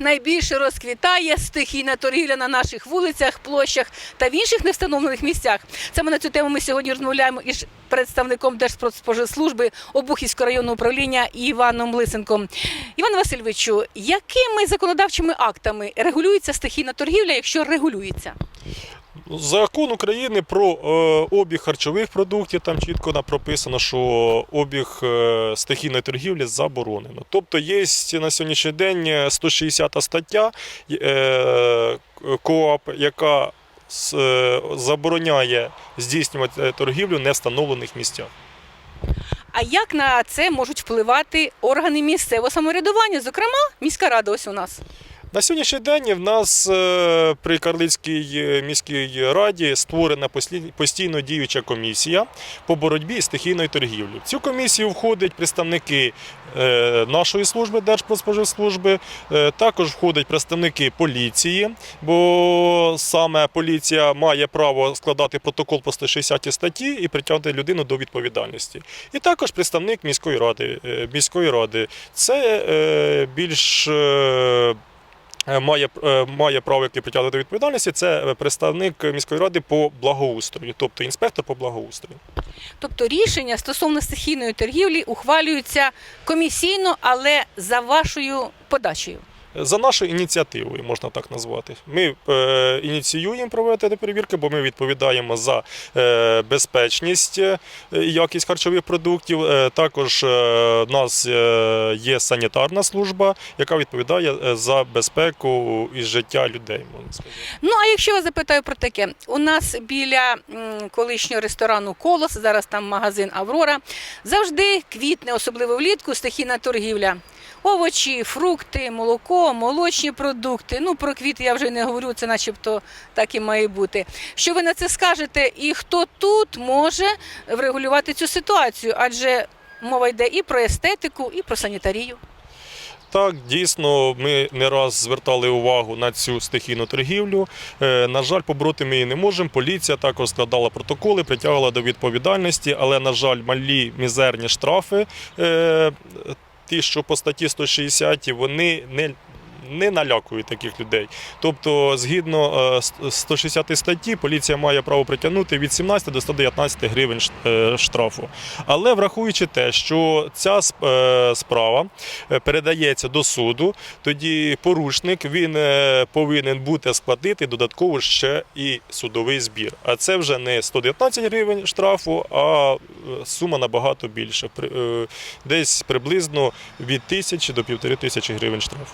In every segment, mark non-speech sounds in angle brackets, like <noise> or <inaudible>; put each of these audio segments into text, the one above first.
найбільше розквітає стихійна торгівля на наших вулицях, площах та в інших невстановлених місцях. Саме на цю тему ми сьогодні розмовляємо із представником Держпродспоживслужби Обухівського районного управління Іваном Лисенком. Іван Васильовичу, якими законодавчими актами регулюється стихійна торгівля, якщо регулюється? Закон України про е, обіг харчових продуктів там чітко прописано, що обіг е, стихійної торгівлі заборонено. Тобто є на сьогоднішній день 160 стаття е, КОАП, яка забороняє здійснювати торгівлю в невстановлених місцях. А як на це можуть впливати органи місцевого самоврядування, зокрема міська рада ось у нас? На сьогоднішній день в нас е, при Карлицькій е, міській раді створена постійно діюча комісія по боротьбі з стихійною торгівлею. В цю комісію входять представники е, нашої служби Держпродспоживслужби, також входять представники поліції, бо саме поліція має право складати протокол по 160 статті і притягнути людину до відповідальності. І також представник міської ради. Міської ради. Це більш має, е, має право, яке притягнути до відповідальності, це е, представник міської ради по благоустрою, тобто інспектор по благоустрою. Тобто рішення стосовно стихійної торгівлі ухвалюються комісійно, але за вашою подачею. За нашою ініціативою, можна так назвати. Ми е, ініціюємо проведення перевірки, бо ми відповідаємо за е, безпечність е, і якість харчових продуктів. Також в нас є санітарна служба, яка відповідає за безпеку і життя людей. Можна. Ну а якщо я запитаю про таке, у нас біля колишнього ресторану Колос, зараз там магазин Аврора, завжди квітне, особливо влітку, стихійна торгівля. Овочі, фрукти, молоко, молочні продукти. Ну про квіти я вже не говорю, це начебто так і має бути. Що ви на це скажете? І хто тут може врегулювати цю ситуацію? Адже мова йде і про естетику, і про санітарію. Так, дійсно, ми не раз звертали увагу на цю стихійну торгівлю. Е, На жаль, побороти ми її не можемо. Поліція також складала протоколи, притягувала до відповідальності, але, на жаль, малі мізерні штрафи, е, ті, що по статті 160, вони не. Не налякують таких людей. Тобто, згідно е, с- 160 статті, поліція має право притягнути від 17 до 119 гривень е, штрафу. Але враховуючи те, що ця е, справа е, передається до суду, тоді порушник він е, повинен бути сплатити додатково ще і судовий збір. А це вже не 119 гривень штрафу, а е, сума набагато більша. Е, Десь приблизно від тисячі до півтори тисячі гривень штрафу.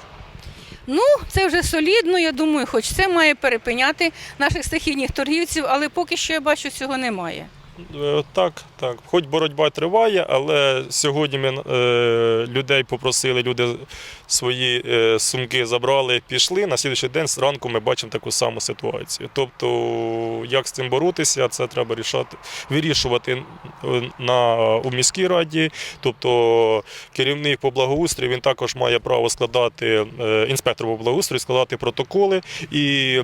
Ну, це вже солідно, я думаю, хоч це має перепиняти наших стихійних торгівців, але поки що я бачу, цього немає. Е, Так, так. Хоч боротьба триває, але сьогодні ми е, людей попросили, люди свої е, сумки забрали, пішли. На слідчий день зранку ми бачимо таку саму ситуацію. Тобто, як з цим боротися, це треба рішати, вирішувати на, у міській раді. Тобто керівник по благоустрою він також має право складати, інспектор по благоустрою складати протоколи і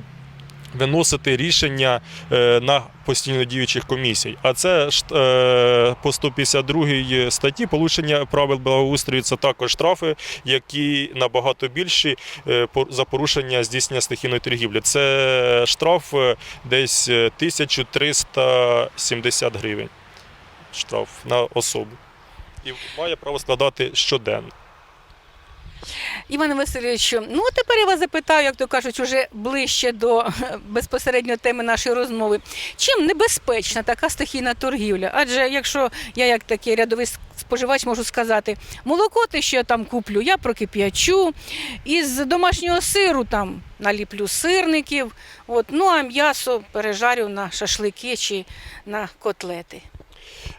виносити рішення е, на постійно діючих комісій. А це ж, е, по 152 статті порушення правил благоустрою це також штрафи, які набагато більші е, за порушення здійснення стихійної торгівлі. Це штраф десь е, 1370 гривень. Штраф на особу. І має право складати щоденно. Іване Васильовичу, ну тепер я вас запитаю, як то кажуть, уже ближче до <laughs> безпосередньо теми нашої розмови. Чим небезпечна така стихійна торгівля? Адже якщо я як такий рядовий споживач можу сказати, молоко те, що я там куплю, я прокип'ячу, із домашнього сиру там наліплю сирників, от, ну а м'ясо пережарю на шашлики чи на котлети.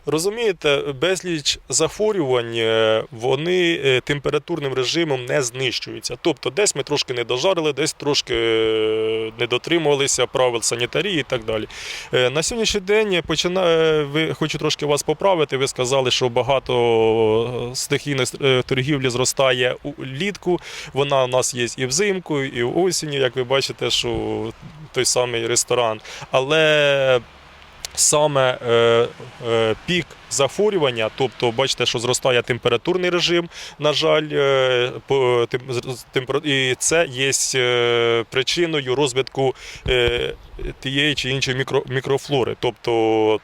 Розумієте, безліч захворювань е, вони е, температурним режимом не знищуються. Тобто, десь ми трошки не дожарили, десь трошки е, не дотримувалися правил санітарії і так далі. На сьогоднішній день починає, ви хочу трошки вас поправити. Ви сказали, що багато стихійної торгівлі зростає улітку. Вона у нас є і взимку, і осінню, як ви бачите, що той самий ресторан. Але саме е, е, пік захворювання, тобто бачите, що зростає температурний режим, на жаль, е, по, тим, з- і це є е, причиною розвитку е, тієї чи іншої мікро, мікрофлори. Тобто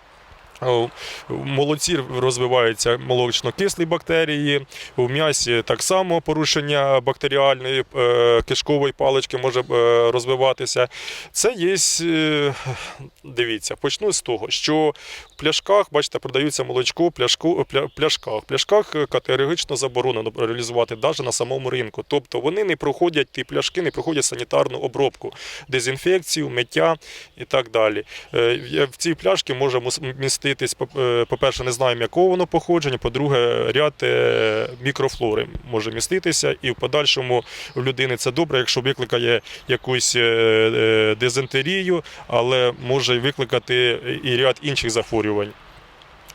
в молоці розвиваються молочно-кислі бактерії, у м'ясі так само порушення бактеріальної е, кишкової палички може е, розвиватися. Це є, е, дивіться, почну з того, що в пляшках, бачите, продаються молочко в пляшках. В пляшках е, категорично заборонено реалізувати навіть на самому ринку. Тобто вони не проходять, ті пляшки не проходять санітарну обробку, дезінфекцію, миття і так далі. Е, В цій пляшці може мус- міститись, е, по-перше, не знаємо, якого воно походження, по-друге, ряд е, мікрофлори може міститися, і в подальшому в людини це добре, якщо викликає якусь е, дизентерію, але може викликати і ряд інших захворювань.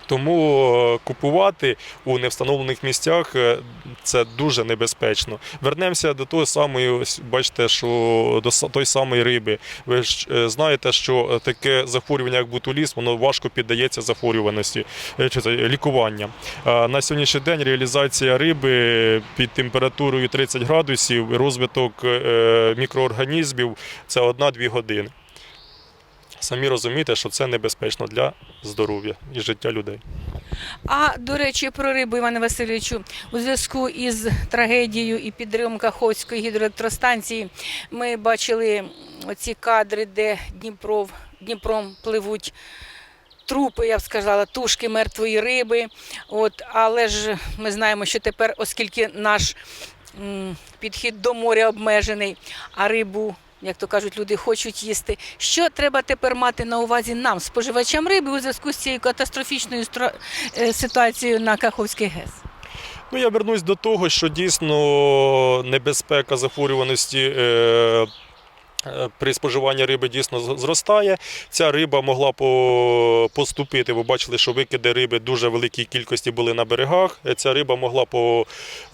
Тому е, купувати у невстановлених місцях е, це дуже небезпечно. Вернемося до того самої, бачите, що до той самої риби. Ви ж е, знаєте, що таке захворювання, як бутуліз, воно важко піддається захворюваності чи лікування. На сьогоднішній день реалізація риби під температурою 30 градусів, розвиток мікроорганізмів це 1-2 години. Самі розумієте, що це небезпечно для здоров'я і життя людей. А до речі, про рибу Іване Васильовичу, у зв'язку із трагедією і підривом Каховської гідроелектростанції ми бачили оці кадри, де Дніпров, Дніпром пливуть. Трупи, я б сказала, тушки мертвої риби. От, але ж ми знаємо, що тепер, оскільки наш м, підхід до моря обмежений, а рибу, як то кажуть, люди хочуть їсти. Що треба тепер мати на увазі нам, споживачам риби, у зв'язку з цією катастрофічною е, ситуацією на Каховський ГЕС? Ну, я вернусь до того, що дійсно небезпека захворюваності. Е- При споживанні риби дійсно зростає. Ця риба могла поступити. Ви бачили, що викиди риби дуже великій кількості були на берегах. Е, Ця риба могла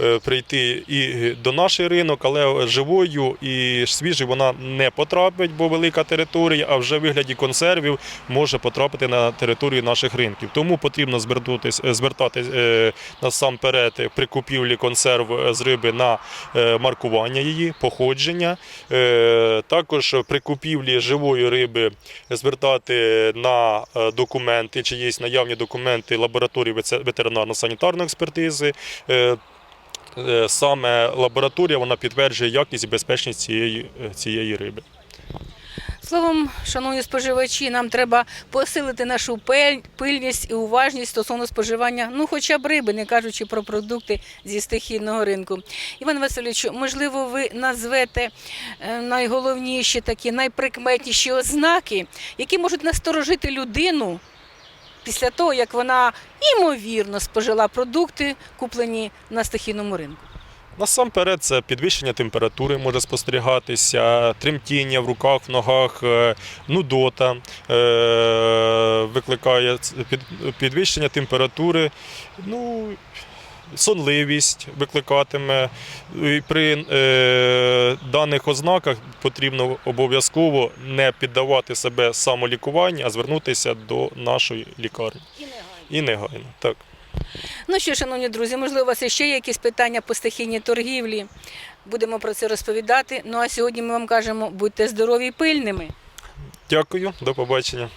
е, прийти і до наших ринок, але живою і свіжою вона не потрапить, бо велика територія, а вже в вигляді консервів може потрапити на територію наших ринків. Тому потрібно звертатись, насамперед при купівлі консерв з риби на маркування її, походження. Е, Також при купівлі живої риби звертати на е, документи, чи є наявні документи лабораторії ветеринарно-санітарної експертизи. Е, е, Саме лабораторія вона підтверджує якість і безпечність цієї, цієї риби. Словом, шановні споживачі, нам треба посилити нашу пильність і уважність стосовно споживання, ну хоча б риби, не кажучи про продукти зі стихійного ринку. Іван Васильовичу, можливо, ви назвете е, найголовніші такі найприкметніші ознаки, які можуть насторожити людину після того, як вона імовірно спожила продукти, куплені на стихійному ринку. Насамперед, це підвищення температури може спостерігатися, тремтіння в руках, в ногах, е, нудота е, викликає під- підвищення температури. Ну, Сонливість викликатиме. І При е, даних ознаках потрібно обов'язково не піддавати себе самолікуванню, а звернутися до нашої лікарні. І негайно. І негайно. Так. Ну що, шановні друзі, можливо, у вас ще є якісь питання по стихійній торгівлі. Будемо про це розповідати. Ну а сьогодні ми вам кажемо, будьте здорові і пильними. Дякую, до побачення.